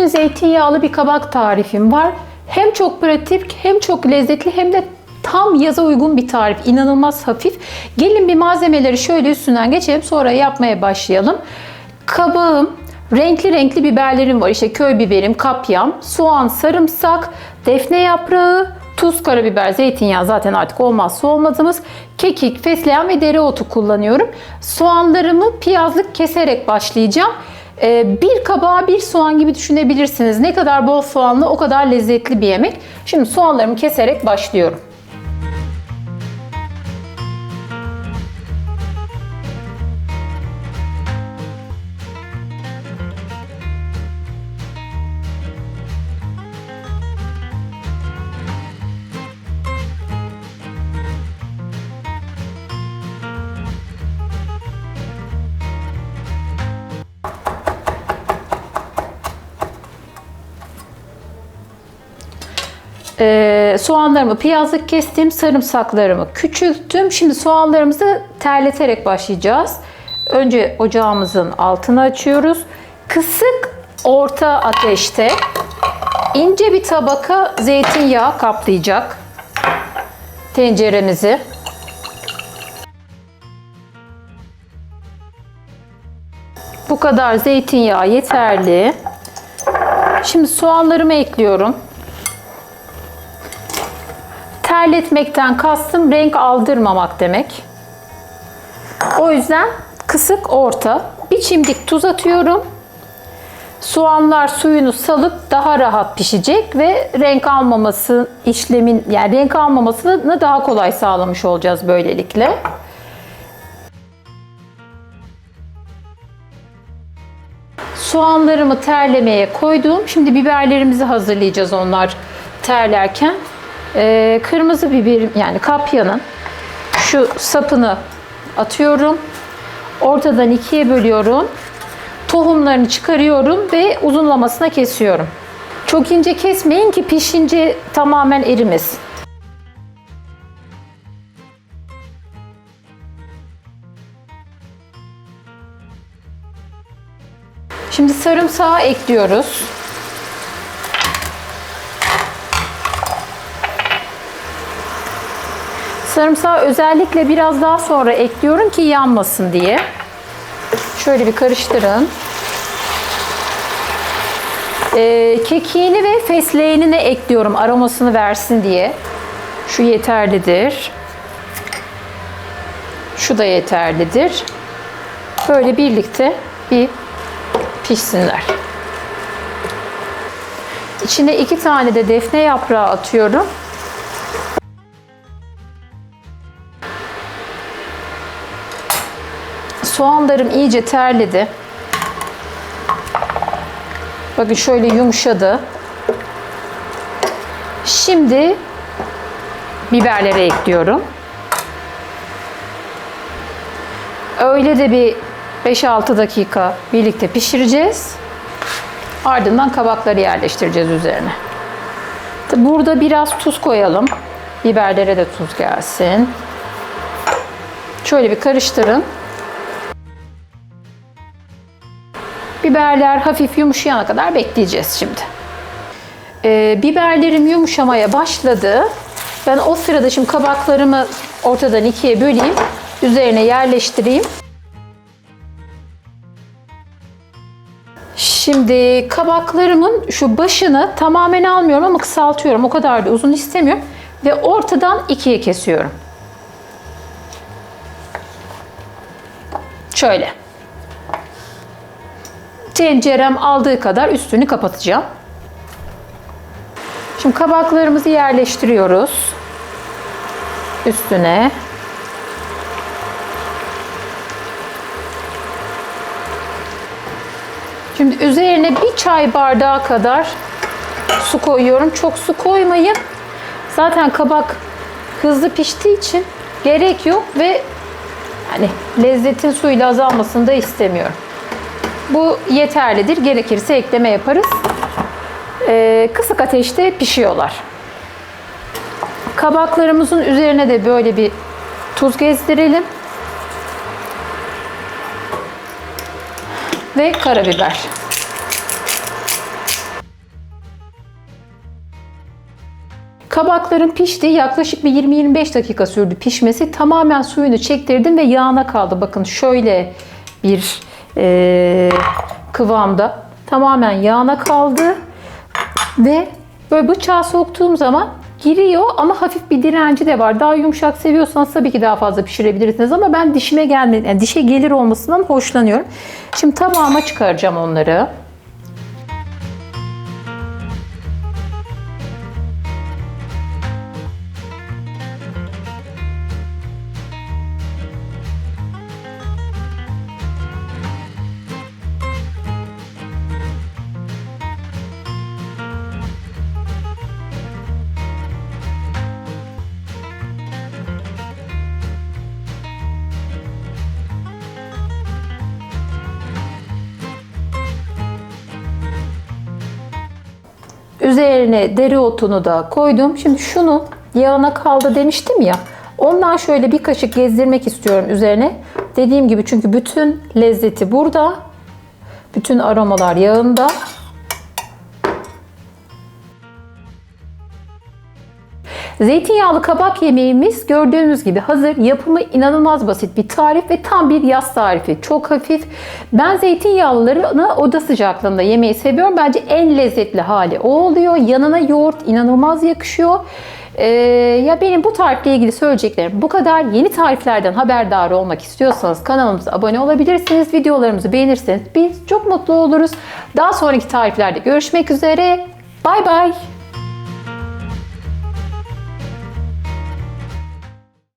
Bugün zeytinyağlı bir kabak tarifim var. Hem çok pratik hem çok lezzetli hem de tam yaza uygun bir tarif. İnanılmaz hafif. Gelin bir malzemeleri şöyle üstünden geçelim sonra yapmaya başlayalım. Kabağım, renkli renkli biberlerim var. İşte köy biberim, kapyam, soğan, sarımsak, defne yaprağı, tuz, karabiber, zeytinyağı zaten artık olmazsa olmazımız. Kekik, fesleğen ve dereotu kullanıyorum. Soğanlarımı piyazlık keserek başlayacağım. Ee, bir kabağa bir soğan gibi düşünebilirsiniz. Ne kadar bol soğanlı o kadar lezzetli bir yemek. Şimdi soğanlarımı keserek başlıyorum. Ee, soğanlarımı piyazlık kestim, sarımsaklarımı küçülttüm. Şimdi soğanlarımızı terleterek başlayacağız. Önce ocağımızın altını açıyoruz. Kısık orta ateşte ince bir tabaka zeytinyağı kaplayacak tenceremizi. Bu kadar zeytinyağı yeterli. Şimdi soğanlarımı ekliyorum. Terletmekten kastım renk aldırmamak demek. O yüzden kısık orta bir çimdik tuz atıyorum. Soğanlar suyunu salıp daha rahat pişecek ve renk almaması işlemin yani renk almamasını daha kolay sağlamış olacağız böylelikle. Soğanlarımı terlemeye koydum. Şimdi biberlerimizi hazırlayacağız onlar terlerken. Ee, kırmızı biberim yani kapyanın şu sapını atıyorum. Ortadan ikiye bölüyorum. Tohumlarını çıkarıyorum ve uzunlamasına kesiyorum. Çok ince kesmeyin ki pişince tamamen erimesin. Şimdi sarımsağı ekliyoruz. Sarımsağı özellikle biraz daha sonra ekliyorum ki yanmasın diye. Şöyle bir karıştırın. Ee, kekiğini ve fesleğenini ekliyorum aromasını versin diye. Şu yeterlidir. Şu da yeterlidir. Böyle birlikte bir pişsinler. İçine iki tane de defne yaprağı atıyorum. Soğanlarım iyice terledi. Bakın şöyle yumuşadı. Şimdi biberleri ekliyorum. Öyle de bir 5-6 dakika birlikte pişireceğiz. Ardından kabakları yerleştireceğiz üzerine. Burada biraz tuz koyalım. Biberlere de tuz gelsin. Şöyle bir karıştırın. Biberler hafif yumuşayana kadar bekleyeceğiz şimdi. Ee, biberlerim yumuşamaya başladı. Ben o sırada şimdi kabaklarımı ortadan ikiye böleyim. Üzerine yerleştireyim. Şimdi kabaklarımın şu başını tamamen almıyorum ama kısaltıyorum. O kadar da uzun istemiyorum. Ve ortadan ikiye kesiyorum. Şöyle. Tencerem aldığı kadar üstünü kapatacağım. Şimdi kabaklarımızı yerleştiriyoruz. Üstüne. Şimdi üzerine bir çay bardağı kadar su koyuyorum. Çok su koymayın. Zaten kabak hızlı piştiği için gerek yok ve hani lezzetin suyla azalmasını da istemiyorum. Bu yeterlidir. Gerekirse ekleme yaparız. Ee, kısık ateşte pişiyorlar. Kabaklarımızın üzerine de böyle bir tuz gezdirelim. Ve karabiber. Kabakların pişti. Yaklaşık bir 20-25 dakika sürdü pişmesi. Tamamen suyunu çektirdim ve yağına kaldı. Bakın şöyle bir e, kıvamda. Tamamen yağına kaldı. Ve böyle bıçağı soktuğum zaman giriyor ama hafif bir direnci de var. Daha yumuşak seviyorsanız tabii ki daha fazla pişirebilirsiniz ama ben dişime gelme, yani dişe gelir olmasından hoşlanıyorum. Şimdi tabağıma çıkaracağım onları. Üzerine dereotunu da koydum. Şimdi şunu yağına kaldı demiştim ya. Ondan şöyle bir kaşık gezdirmek istiyorum üzerine. Dediğim gibi çünkü bütün lezzeti burada. Bütün aromalar yağında. Zeytinyağlı kabak yemeğimiz gördüğünüz gibi hazır. Yapımı inanılmaz basit bir tarif ve tam bir yaz tarifi. Çok hafif. Ben zeytinyağlılarını oda sıcaklığında yemeyi seviyorum. Bence en lezzetli hali o oluyor. Yanına yoğurt inanılmaz yakışıyor. Ee, ya benim bu tarifle ilgili söyleyeceklerim bu kadar. Yeni tariflerden haberdar olmak istiyorsanız kanalımıza abone olabilirsiniz. Videolarımızı beğenirseniz biz çok mutlu oluruz. Daha sonraki tariflerde görüşmek üzere. Bay bay.